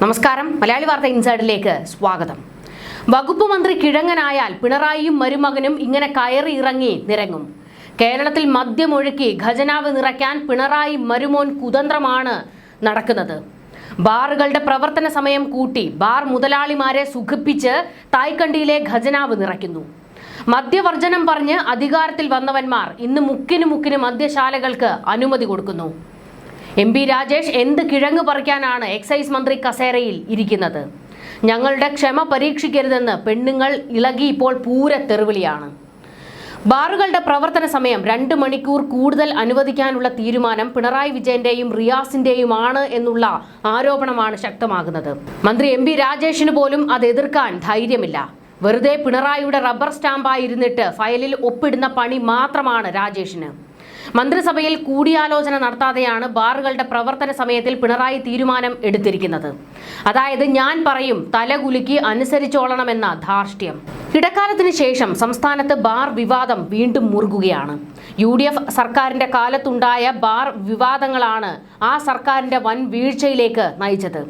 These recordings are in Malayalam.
നമസ്കാരം. മലയാളി വാർത്ത ഇൻസൈഡിലേക്ക് സ്വാഗതം. വകുപ്പ് മന്ത്രി കിഴങ്ങനായാൽ പിണറായിയും മരുമകനും ഇങ്ങനെ കയറി ഇറങ്ങി നിരങ്ങും. കേരളത്തിൽ മദ്യമൊഴുക്കി ഖജനാവ് നിറയ്ക്കാൻ പിണറായി മരുമോൻ കുതന്ത്രമാണ് നടക്കുന്നത്. ബാറുകളുടെ പ്രവർത്തന സമയം കൂട്ടി ബാർ മുതലാളിമാരെ സുഖിപ്പിച്ച് തായ്ക്കണ്ടിയിലെ ഖജനാവ് നിറയ്ക്കുന്നു. മദ്യവർജനം പറഞ്ഞ് അധികാരത്തിൽ വന്നവന്മാർ ഇന്ന് മുക്കിന് മുക്കിന് മദ്യശാലകൾക്ക് അനുമതി കൊടുക്കുന്നു. എം പി രാജേഷ് എന്ത് കിഴങ്ങ് പറിക്കാനാണ് എക്സൈസ് മന്ത്രി കസേരയിൽ ഇരിക്കുന്നത്? ഞങ്ങളുടെ ക്ഷമ പരീക്ഷിക്കരുതെന്ന് പെണ്ണുങ്ങൾ ഇളകി ഇപ്പോൾ പൂര തെറിവിളിയാണ്. ബാറുകളുടെ പ്രവർത്തന സമയം രണ്ട് മണിക്കൂർ കൂടുതൽ അനുവദിക്കാനുള്ള തീരുമാനം പിണറായി വിജയന്റെയും റിയാസിന്റെയുമാണ് എന്നുള്ള ആരോപണമാണ് ശക്തമാകുന്നത്. മന്ത്രി എം പി രാജേഷിന് പോലും അത് എതിർക്കാൻ ധൈര്യമില്ല. വെറുതെ പിണറായിയുടെ റബ്ബർ സ്റ്റാമ്പായിരുന്നിട്ട് ഫയലിൽ ഒപ്പിടുന്ന പണി മാത്രമാണ് രാജേഷിന്. മന്ത്രിസഭയിൽ കൂടിയാലോചന നടത്താതെയാണ് ബാറുകളുടെ പ്രവർത്തന സമയത്തിൽ പിണറായി തീരുമാനം എടുത്തിരിക്കുന്നത്. അതായത് ഞാൻ പറയും തലകുലുക്കി അനുസരിച്ചോളണമെന്ന ധാർഷ്ട്യം. ഇടക്കാലത്തിന് ശേഷം സംസ്ഥാനത്ത് ബാർ വിവാദം വീണ്ടും മുറുകുകയാണ്. യു ഡി എഫ് സർക്കാരിന്റെ കാലത്തുണ്ടായ ബാർ വിവാദങ്ങളാണ് ആ സർക്കാരിന്റെ വൻ വീഴ്ചയിലേക്ക് നയിച്ചത്.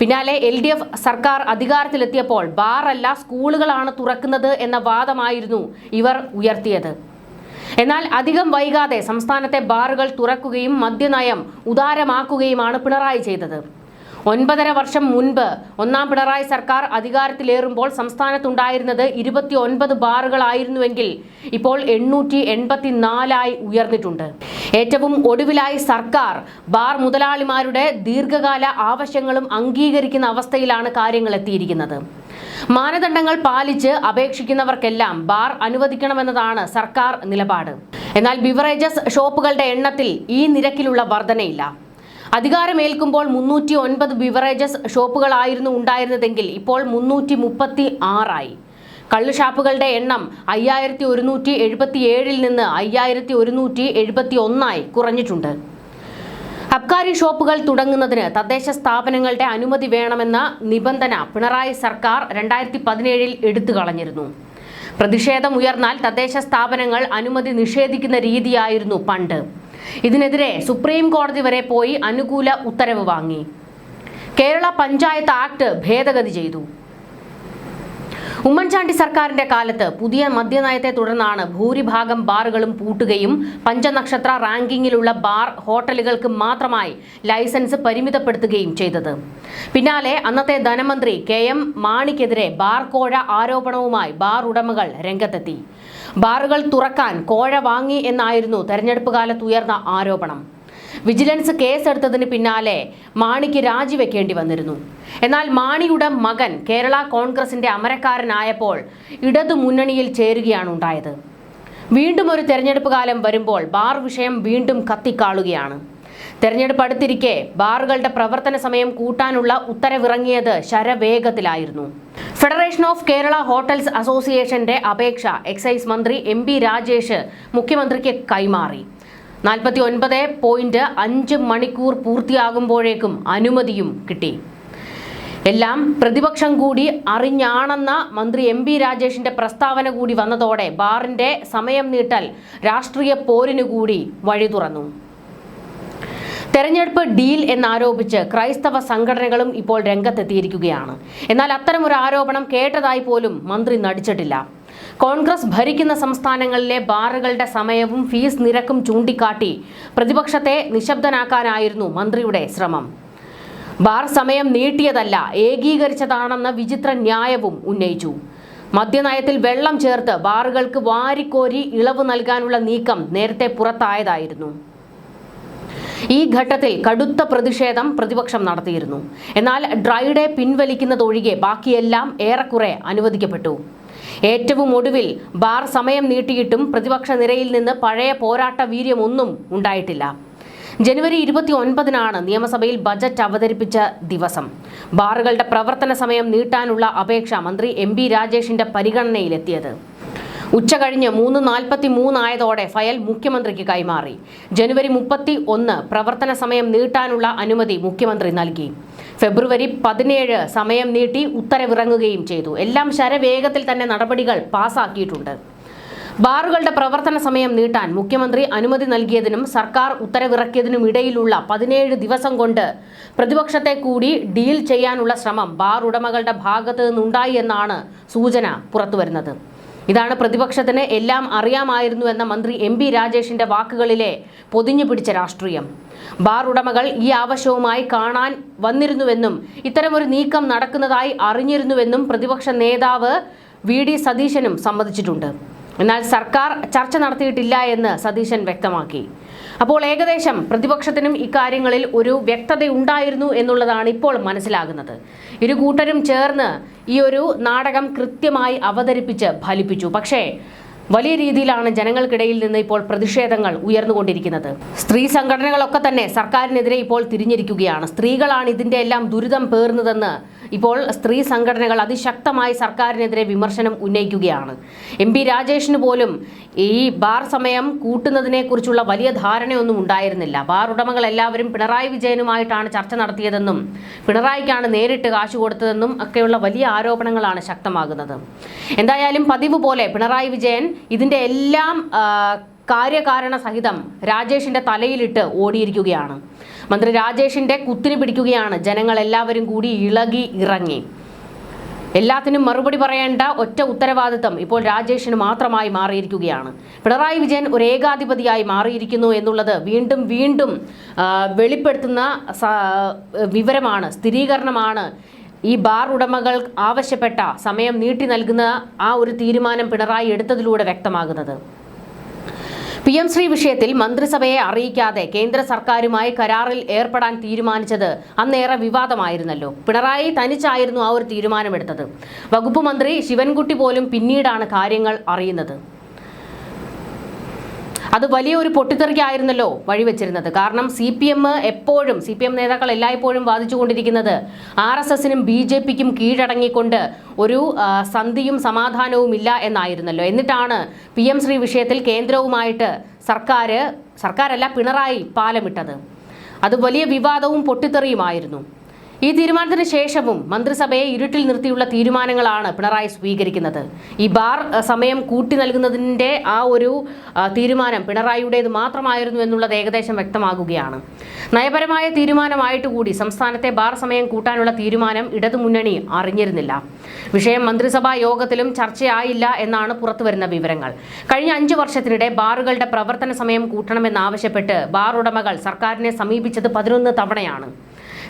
പിന്നാലെ എൽ ഡി എഫ് സർക്കാർ അധികാരത്തിലെത്തിയപ്പോൾ ബാറല്ല സ്കൂളുകളാണ് തുറക്കുന്നത് എന്ന വാദമായിരുന്നു ഇവർ ഉയർത്തിയത്. എന്നാൽ അധികം വൈകാതെ സംസ്ഥാനത്തെ ബാറുകൾ തുറക്കുകയും മദ്യനയം ഉദാരമാക്കുകയുമാണ് പിണറായി ചെയ്തത്. ഒൻപതര വർഷം മുൻപ് ഒന്നാം പിണറായി സർക്കാർ അധികാരത്തിലേറുമ്പോൾ സംസ്ഥാനത്തുണ്ടായിരുന്നത് ഇരുപത്തി ഒൻപത് ബാറുകളായിരുന്നുവെങ്കിൽ ഇപ്പോൾ എണ്ണൂറ്റി എൺപത്തിനാലായി ഉയർന്നിട്ടുണ്ട്. ഏറ്റവും ഒടുവിലായി സർക്കാർ ബാർ മുതലാളിമാരുടെ ദീർഘകാല ആവശ്യങ്ങളും അംഗീകരിക്കുന്ന അവസ്ഥയിലാണ് കാര്യങ്ങൾ എത്തിയിരിക്കുന്നത്. മാനദണ്ഡങ്ങൾ പാലിച്ച് അപേക്ഷിക്കുന്നവർക്കെല്ലാം ബാർ അനുവദിക്കണമെന്നതാണ് സർക്കാർ നിലപാട്. എന്നാൽ ബിവറേജസ് ഷോപ്പുകളുടെ എണ്ണത്തിൽ ഈ നിരക്കിലുള്ള വർധനയില്ല. അധികാരമേൽക്കുമ്പോൾ മുന്നൂറ്റി ഒൻപത് ബിവറേജസ് ഷോപ്പുകളായിരുന്നു ഉണ്ടായിരുന്നതെങ്കിൽ ഇപ്പോൾ മുന്നൂറ്റി മുപ്പത്തി ആറായി കള്ളുഷാപ്പുകളുടെ എണ്ണം അയ്യായിരത്തി ഒരുന്നൂറ്റി എഴുപത്തി ഏഴിൽ നിന്ന് അയ്യായിരത്തി ഒരുന്നൂറ്റി എഴുപത്തി ഒന്നായി കുറഞ്ഞിട്ടുണ്ട്. അബ്കാരി ഷോപ്പുകൾ തുടങ്ങുന്നതിന് തദ്ദേശ സ്ഥാപനങ്ങളുടെ അനുമതി വേണമെന്ന നിബന്ധന പിണറായി സർക്കാർ രണ്ടായിരത്തി പതിനേഴിൽ എടുത്തു കളഞ്ഞിരുന്നു. പ്രതിഷേധം ഉയർന്നാൽ തദ്ദേശ സ്ഥാപനങ്ങൾ അനുമതി നിഷേധിക്കുന്ന രീതിയായിരുന്നു പണ്ട്. ഇതിനെതിരെ സുപ്രീം കോടതി വരെ പോയി അനുകൂല ഉത്തരവ് വാങ്ങി. കേരള പഞ്ചായത്ത് ആക്ട് ഭേദഗതി ചെയ്തു. ഉമ്മൻചാണ്ടി സർക്കാരിന്റെ കാലത്ത് പുതിയ മദ്യനയത്തെ തുടർന്നാണ് ഭൂരിഭാഗം ബാറുകളും പൂട്ടുകയും പഞ്ചനക്ഷത്ര റാങ്കിങ്ങിലുള്ള ബാർ ഹോട്ടലുകൾക്ക് മാത്രമായി ലൈസൻസ് പരിമിതപ്പെടുത്തുകയും ചെയ്തത്. പിന്നാലെ അന്നത്തെ ധനമന്ത്രി കെ എം മാണിക്കെതിരെ ബാർ കോഴ ആരോപണവുമായി ബാർ ഉടമകൾ രംഗത്തെത്തി. ബാറുകൾ തുറക്കാൻ കോഴ വാങ്ങി എന്നായിരുന്നു തെരഞ്ഞെടുപ്പ് കാലത്ത് ഉയർന്ന ആരോപണം. വിജിലൻസ് കേസെടുത്തതിന് പിന്നാലെ മാണിക്ക് രാജിവെക്കേണ്ടി വന്നിരുന്നു. എന്നാൽ മാണിയുടെ മകൻ കേരള കോൺഗ്രസിന്റെ അമരക്കാരനായപ്പോൾ ഇടതു മുന്നണിയിൽ ചേരുകയാണ് ഉണ്ടായത്. വീണ്ടും ഒരു തെരഞ്ഞെടുപ്പ് കാലം വരുമ്പോൾ ബാർ വിഷയം വീണ്ടും കത്തിക്കാളുകയാണ്. തെരഞ്ഞെടുപ്പ് അടുത്തിരിക്കെ ബാറുകളുടെ പ്രവർത്തന സമയം കൂട്ടാനുള്ള ഉത്തരവിറങ്ങിയത് ശരവേഗത്തിലായിരുന്നു. ഫെഡറേഷൻ ഓഫ് കേരള ഹോട്ടൽസ് അസോസിയേഷന്റെ അപേക്ഷ എക്സൈസ് മന്ത്രി എം രാജേഷ് മുഖ്യമന്ത്രിക്ക് കൈമാറി. നാൽപ്പത്തി ഒൻപത് പോയിന്റ് അഞ്ച് മണിക്കൂർ പൂർത്തിയാകുമ്പോഴേക്കും അനുമതിയും കിട്ടി. എല്ലാം പ്രതിപക്ഷം കൂടി അറിഞ്ഞാണെന്ന മന്ത്രി എം പി രാജേഷിന്റെ പ്രസ്താവന കൂടി വന്നതോടെ ബാറിന്റെ സമയം നീട്ടൽ രാഷ്ട്രീയ പോരിനു കൂടി വഴി തുറന്നു. തെരഞ്ഞെടുപ്പ് ഡീൽ എന്നാരോപിച്ച് ക്രൈസ്തവ സംഘടനകളും ഇപ്പോൾ രംഗത്തെത്തിയിരിക്കുകയാണ്. എന്നാൽ അത്തരമൊരു ആരോപണം കേട്ടതായി പോലും മന്ത്രി നടിച്ചിട്ടില്ല. കോൺഗ്രസ് ഭരിക്കുന്ന സംസ്ഥാനങ്ങളിലെ ബാറുകളുടെ സമയവും ഫീസ് നിരക്കും ചൂണ്ടിക്കാട്ടി പ്രതിപക്ഷത്തെ നിശബ്ദനാക്കാനായിരുന്നു മന്ത്രിയുടെ ശ്രമം. ബാർ സമയം നീട്ടിയതല്ല ഏകീകരിച്ചതാണെന്ന വിചിത്ര ന്യായവും ഉന്നയിച്ചു. മദ്യനയത്തിൽ വെള്ളം ചേർത്ത് ബാറുകൾക്ക് വാരിക്കോരി ഇളവ് നൽകാനുള്ള നീക്കം നേരത്തെ പുറത്തായതായിരുന്നു. ഈ ഘട്ടത്തിൽ കടുത്ത പ്രതിഷേധം പ്രതിപക്ഷം നടത്തിയിരുന്നു. എന്നാൽ ഡ്രൈഡേ പിൻവലിക്കുന്നതൊഴികെ ബാക്കിയെല്ലാം ഏറെക്കുറെ അനുവദിക്കപ്പെട്ടു. ഏറ്റവും ഒടുവിൽ ബാർ സമയം നീട്ടിയിട്ടും പ്രതിപക്ഷ നിരയിൽ നിന്ന് പഴയ പോരാട്ട വീര്യമൊന്നും ഉണ്ടായിട്ടില്ല. ജനുവരി ഇരുപത്തി ഒൻപതിനാണ് നിയമസഭയിൽ ബജറ്റ് അവതരിപ്പിച്ച ദിവസം. ബാറുകളുടെ പ്രവർത്തന സമയം നീട്ടാനുള്ള അപേക്ഷ മന്ത്രി എം ബി രാജേഷിന്റെ പരിഗണനയിലെത്തിയത്. ഉച്ചകഴിഞ്ഞ് മൂന്ന് നാൽപ്പത്തി മൂന്നായതോടെ ഫയൽ മുഖ്യമന്ത്രിക്ക് കൈമാറി. ജനുവരി മുപ്പത്തി ഒന്ന് പ്രവർത്തന സമയം നീട്ടാനുള്ള അനുമതി മുഖ്യമന്ത്രി നൽകി. ഫെബ്രുവരി പതിനേഴ് സമയം നീട്ടി ഉത്തരവിറങ്ങുകയും ചെയ്തു. എല്ലാം ശരവേഗത്തിൽ തന്നെ നടപടികൾ പാസാക്കിയിട്ടുണ്ട്. ബാറുകളുടെ പ്രവർത്തന സമയം നീട്ടാൻ മുഖ്യമന്ത്രി അനുമതി നൽകിയതിനും സർക്കാർ ഉത്തരവിറക്കിയതിനും ഇടയിലുള്ള പതിനേഴ് ദിവസം കൊണ്ട് പ്രതിപക്ഷത്തെ കൂടി ഡീൽ ചെയ്യാനുള്ള ശ്രമം ബാർ ഉടമകളുടെ ഭാഗത്തു നിന്നുണ്ടായി എന്നാണ് സൂചന പുറത്തുവരുന്നത്. ഇതാണ് പ്രതിപക്ഷത്തിന് എല്ലാം അറിയാമായിരുന്നു എന്ന മന്ത്രി എം പി രാജേഷിന്റെ വാക്കുകളിലെ പൊതിഞ്ഞു പിടിച്ച രാഷ്ട്രീയം. ബാർ ഉടമകൾ ഈ ആവശ്യവുമായി കാണാൻ വന്നിരുന്നുവെന്നും ഇത്തരമൊരു നീക്കം നടക്കുന്നതായി അറിഞ്ഞിരുന്നുവെന്നും പ്രതിപക്ഷ നേതാവ് വി ഡി സതീശനും സമ്മതിച്ചിട്ടുണ്ട്. എന്നാൽ സർക്കാർ ചർച്ച നടത്തിയിട്ടില്ല എന്ന് സതീശൻ വ്യക്തമാക്കി. അപ്പോൾ ഏകദേശം പ്രതിപക്ഷത്തിനും ഇക്കാര്യങ്ങളിൽ ഒരു വ്യക്തതയുണ്ടായിരുന്നു എന്നുള്ളതാണ് ഇപ്പോൾ മനസ്സിലാകുന്നത്. ഇരു കൂട്ടരും ചേർന്ന് ഈ ഒരു നാടകം കൃത്യമായി അവതരിപ്പിച്ച് ഫലിപ്പിച്ചു. പക്ഷേ വലിയ രീതിയിലാണ് ജനങ്ങൾക്കിടയിൽ നിന്ന് ഇപ്പോൾ പ്രതിഷേധങ്ങൾ ഉയർന്നുകൊണ്ടിരിക്കുന്നത്. സ്ത്രീ സംഘടനകളൊക്കെ തന്നെ സർക്കാരിനെതിരെ ഇപ്പോൾ തിരിഞ്ഞിരിക്കുകയാണ്. സ്ത്രീകളാണ് ഇതിന്റെ എല്ലാം ദുരിതം പേർന്നതെന്ന് ഇപ്പോൾ സ്ത്രീ സംഘടനകൾ അതിശക്തമായി സർക്കാരിനെതിരെ വിമർശനം ഉന്നയിക്കുകയാണ്. എം പി രാജേഷിന് പോലും ഈ ബാർ സമയം കൂട്ടുന്നതിനെക്കുറിച്ചുള്ള വലിയ ധാരണയൊന്നും ഉണ്ടായിരുന്നില്ല. ബാർ ഉടമകൾ എല്ലാവരും പിണറായി വിജയനുമായിട്ടാണ് ചർച്ച നടത്തിയതെന്നും പിണറായിക്കാണ് നേരിട്ട് കാശ് കൊടുത്തതെന്നും ഒക്കെയുള്ള വലിയ ആരോപണങ്ങളാണ് ശക്തമാകുന്നത്. എന്തായാലും പതിവ് പോലെ പിണറായി വിജയൻ ഇതിന്റെ എല്ലാം കാര്യകാരണ സഹിതം രാജേഷിന്റെ തലയിലിട്ട് ഓടിയിരിക്കുകയാണ്. മന്ത്രി രാജേഷിന്റെ കുത്തിന് പിടിക്കുകയാണ്. ജനങ്ങൾ എല്ലാവരും കൂടി ഇളകി ഇറങ്ങി. എല്ലാത്തിനും മറുപടി പറയേണ്ട ഒറ്റ ഉത്തരവാദിത്തം ഇപ്പോൾ രാജേഷിന് മാത്രമായി മാറിയിരിക്കുകയാണ്. പിണറായി വിജയൻ ഒരു ഏകാധിപതിയായി മാറിയിരിക്കുന്നു എന്നുള്ളത് വീണ്ടും വീണ്ടും വെളിപ്പെടുത്തുന്ന വിവരമാണ് സ്ഥിരീകരണമാണ്. ഈ ബാർ ഉടമകൾ ആവശ്യപ്പെട്ട സമയം നീട്ടി നൽകുന്ന ആ ഒരു തീരുമാനം പിണറായി എടുത്തതിലൂടെ വ്യക്തമാകുന്നത്. പി എം ശ്രീ വിഷയത്തിൽ മന്ത്രിസഭയെ അറിയിക്കാതെ കേന്ദ്ര സർക്കാരുമായി കരാറിൽ ഏർപ്പെടാൻ തീരുമാനിച്ചത് അന്നേറെ വിവാദമായിരുന്നല്ലോ. പിണറായി തനിച്ചായിരുന്നു ആ ഒരു തീരുമാനമെടുത്തത്. വകുപ്പ് മന്ത്രി ശിവൻകുട്ടി പോലും പിന്നീടാണ് കാര്യങ്ങൾ അറിയുന്നത്. അത് വലിയൊരു പൊട്ടിത്തെറിക്കായിരുന്നല്ലോ വഴിവെച്ചിരുന്നത്. കാരണം സി പി എം എപ്പോഴും സി പി എം നേതാക്കൾ എല്ലായ്പ്പോഴും വാദിച്ചുകൊണ്ടിരിക്കുന്നത് ആർ എസ് എസിനും ബി ജെ പിക്കും കീഴടങ്ങിക്കൊണ്ട് ഒരു സന്ധിയും സമാധാനവും ഇല്ല എന്നായിരുന്നല്ലോ. എന്നിട്ടാണ് പി എം ശ്രീ വിഷയത്തിൽ കേന്ദ്രവുമായിട്ട് സർക്കാർ സർക്കാരല്ല പിണറായി പാലമിട്ടത്. അത് വലിയ വിവാദവും പൊട്ടിത്തെറിയുമായിരുന്നു. ഈ തീരുമാനത്തിന് ശേഷവും മന്ത്രിസഭയെ ഇരുട്ടിൽ നിർത്തിയുള്ള തീരുമാനങ്ങളാണ് പിണറായി സ്വീകരിക്കുന്നത്. ഈ ബാർ സമയം കൂട്ടി നൽകുന്നതിന്റെ ആ ഒരു തീരുമാനം പിണറായിയുടേത് മാത്രമായിരുന്നു എന്നുള്ളത് ഏകദേശം വ്യക്തമാകുകയാണ്. നയപരമായ തീരുമാനമായിട്ട് കൂടി സംസ്ഥാനത്തെ ബാർ സമയം കൂട്ടാനുള്ള തീരുമാനം ഇടതുമുന്നണി അറിഞ്ഞിരുന്നില്ല. വിഷയം മന്ത്രിസഭാ യോഗത്തിലും ചർച്ചയായില്ല എന്നാണ് പുറത്തുവരുന്ന വിവരങ്ങൾ. കഴിഞ്ഞ അഞ്ചു വർഷത്തിനിടെ ബാറുകളുടെ പ്രവർത്തന സമയം കൂട്ടണമെന്നാവശ്യപ്പെട്ട് ബാർ ഉടമകൾ സർക്കാരിനെ സമീപിച്ചത് പതിനൊന്ന് തവണയാണ്.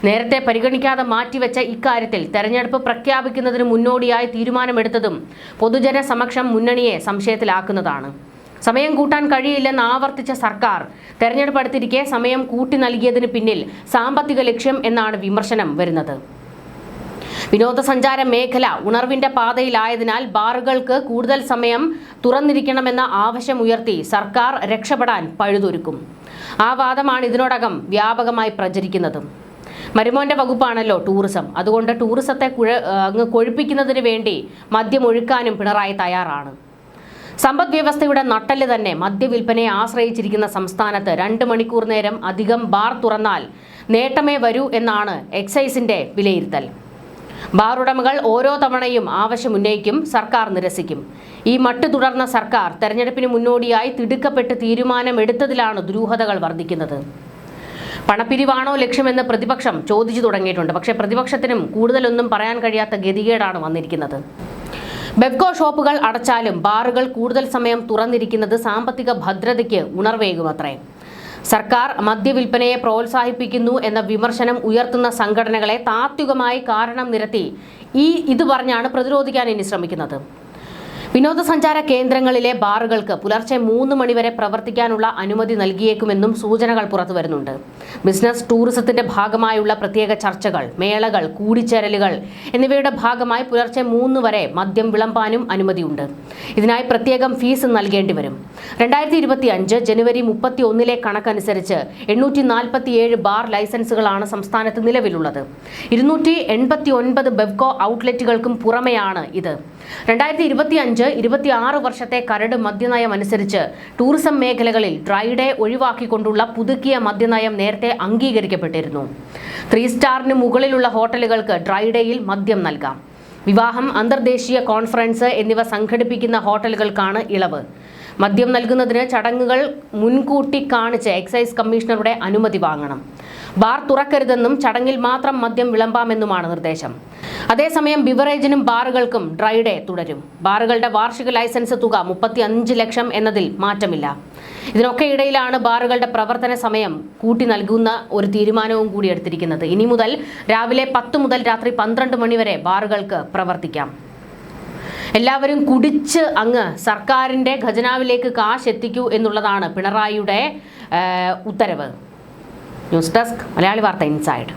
നേരത്തെ പരിഗണിക്കാതെ മാറ്റിവെച്ച ഇക്കാര്യത്തിൽ തെരഞ്ഞെടുപ്പ് പ്രഖ്യാപിക്കുന്നതിന് മുന്നോടിയായി തീരുമാനമെടുത്തതും പൊതുജന സമക്ഷം മുന്നണിയെ സംശയത്തിലാക്കുന്നതാണ്. സമയം കൂട്ടാൻ കഴിയില്ലെന്ന് ആവർത്തിച്ച സർക്കാർ തെരഞ്ഞെടുപ്പ് അടുത്തിരിക്കെ സമയം കൂട്ടി നൽകിയതിന് പിന്നിൽ സാമ്പത്തിക ലക്ഷ്യം എന്നാണ് വിമർശനം വരുന്നത്. വിനോദസഞ്ചാര മേഖല ഉണർവിന്റെ പാതയിലായതിനാൽ ബാറുകൾക്ക് കൂടുതൽ സമയം തുറന്നിരിക്കണമെന്ന ആവശ്യമുയർത്തി സർക്കാർ രക്ഷപ്പെടാൻ പഴുതൊരുക്കും. ആ വാദമാണ് ഇതിനോടകം വ്യാപകമായി പ്രചരിക്കുന്നതും. മരുമോന്റെ വകുപ്പാണല്ലോ ടൂറിസം. അതുകൊണ്ട് ടൂറിസത്തെ കുഴ അങ്ങ് കൊഴുപ്പിക്കുന്നതിന് വേണ്ടി മദ്യമൊഴുക്കാനും പിണറായി തയ്യാറാണ്. സമ്പദ് വ്യവസ്ഥയുടെ നട്ടൽ തന്നെ മദ്യവിൽപ്പനയെ ആശ്രയിച്ചിരിക്കുന്ന സംസ്ഥാനത്ത് രണ്ട് മണിക്കൂർ നേരം അധികം ബാർ തുറന്നാൽ നേട്ടമേ വരൂ എന്നാണ് എക്സൈസിന്റെ വിലയിരുത്തൽ. ബാർ ഉടമകൾ ഓരോ തവണയും ആവശ്യമുന്നയിക്കും സർക്കാർ നിരസിക്കും. ഈ മട്ട് തുടർന്ന സർക്കാർ തെരഞ്ഞെടുപ്പിന് മുന്നോടിയായി തിടുക്കപ്പെട്ട് തീരുമാനമെടുത്തതിലാണ് ദുരൂഹതകൾ വർദ്ധിക്കുന്നത്. പണപ്പിരിവാണോ ലക്ഷ്യമെന്ന് പ്രതിപക്ഷം ചോദിച്ചു തുടങ്ങിയിട്ടുണ്ട്. പക്ഷേ പ്രതിപക്ഷത്തിനും കൂടുതലൊന്നും പറയാൻ കഴിയാത്ത ഗതികേടാണ് വന്നിരിക്കുന്നത്. ബെബ്കോ ഷോപ്പുകൾ അടച്ചാലും ബാറുകൾ കൂടുതൽ സമയം തുറന്നിരിക്കുന്നത് സാമ്പത്തിക ഭദ്രതയ്ക്ക് ഉണർവേകുമത്രേ. സർക്കാർ മദ്യവിൽപ്പനയെ പ്രോത്സാഹിപ്പിക്കുന്നു എന്ന വിമർശനം ഉയർത്തുന്ന സംഘടനകളെ താത്വികമായി കാരണം നിരത്തി ഈ ഇത് പറഞ്ഞാണ് പ്രതിരോധിക്കാൻ ഇനി ശ്രമിക്കുന്നത്. വിനോദസഞ്ചാര കേന്ദ്രങ്ങളിലെ ബാറുകൾക്ക് പുലർച്ചെ മൂന്ന് മണിവരെ പ്രവർത്തിക്കാനുള്ള അനുമതി നൽകിയേക്കുമെന്നും സൂചനകൾ പുറത്തു വരുന്നുണ്ട്. ബിസിനസ് ടൂറിസത്തിന്റെ ഭാഗമായുള്ള പ്രത്യേക ചർച്ചകൾ മേളകൾ കൂടിച്ചേരലുകൾ എന്നിവയുടെ ഭാഗമായി പുലർച്ചെ മൂന്ന് വരെ മദ്യം വിളമ്പാനും അനുമതിയുണ്ട്. ഇതിനായി പ്രത്യേകം ഫീസ് നൽകേണ്ടി വരും. രണ്ടായിരത്തി ഇരുപത്തി അഞ്ച് ജനുവരി മുപ്പത്തി ഒന്നിലെ കണക്കനുസരിച്ച് എണ്ണൂറ്റി നാൽപ്പത്തിയേഴ് ബാർ ലൈസൻസുകളാണ് സംസ്ഥാനത്ത് നിലവിലുള്ളത്. ഇരുന്നൂറ്റി എൺപത്തി ഒൻപത് ബെവ്കോ ഔട്ട്ലെറ്റുകൾക്കും പുറമെയാണ് ഇത്. രണ്ടായിരത്തി ഇരുപത്തി അഞ്ച് ഇരുപത്തി ആറ് വർഷത്തെ കരട് മദ്യനയം അനുസരിച്ച് ടൂറിസം മേഖലകളിൽ ഡ്രൈ ഡേ ഒഴിവാക്കിക്കൊണ്ടുള്ള പുതുക്കിയ മദ്യനയം നേരത്തെ അംഗീകരിക്കപ്പെട്ടിരുന്നു. ത്രീ സ്റ്റാറിന് മുകളിലുള്ള ഹോട്ടലുകൾക്ക് ഡ്രൈ ഡേയിൽ മദ്യം നൽകാം. വിവാഹം അന്തർദേശീയ കോൺഫറൻസ് എന്നിവ സംഘടിപ്പിക്കുന്ന ഹോട്ടലുകൾക്കാണ് ഇളവ്. മദ്യം നൽകുന്നതിന് ചടങ്ങുകൾ മുൻകൂട്ടി കാണിച്ച് എക്സൈസ് കമ്മീഷണറുടെ അനുമതി വാങ്ങണം. ബാർ തുറക്കരുതെന്നും ചടങ്ങിൽ മാത്രം മദ്യം വിളമ്പാമെന്നുമാണ് നിർദ്ദേശം. അതേസമയം ബിവറേജിനും ബാറുകൾക്കും ഡ്രൈ ഡേ തുടരും. ബാറുകളുടെ വാർഷിക ലൈസൻസ് തുക മുപ്പത്തി അഞ്ച് ലക്ഷം എന്നതിൽ മാറ്റമില്ല. ഇതിനൊക്കെ ഇടയിലാണ് ബാറുകളുടെ പ്രവർത്തന സമയം കൂട്ടി നൽകുന്ന ഒരു തീരുമാനവും കൂടി എടുത്തിരിക്കുന്നത്. ഇനി മുതൽ രാവിലെ പത്ത് മുതൽ രാത്രി പന്ത്രണ്ട് മണിവരെ ബാറുകൾക്ക് പ്രവർത്തിക്കാം. എല്ലാവരും കുടിച്ച് അങ്ങ് സർക്കാരിന്റെ ഖജനാവിലേക്ക് കാശ് എത്തിക്കൂ എന്നുള്ളതാണ് പിണറായിയുടെ ഉത്തരവ്. ന്യൂസ് ഡെസ്ക് മലയാളി വാർത്ത ഇൻസൈഡ്.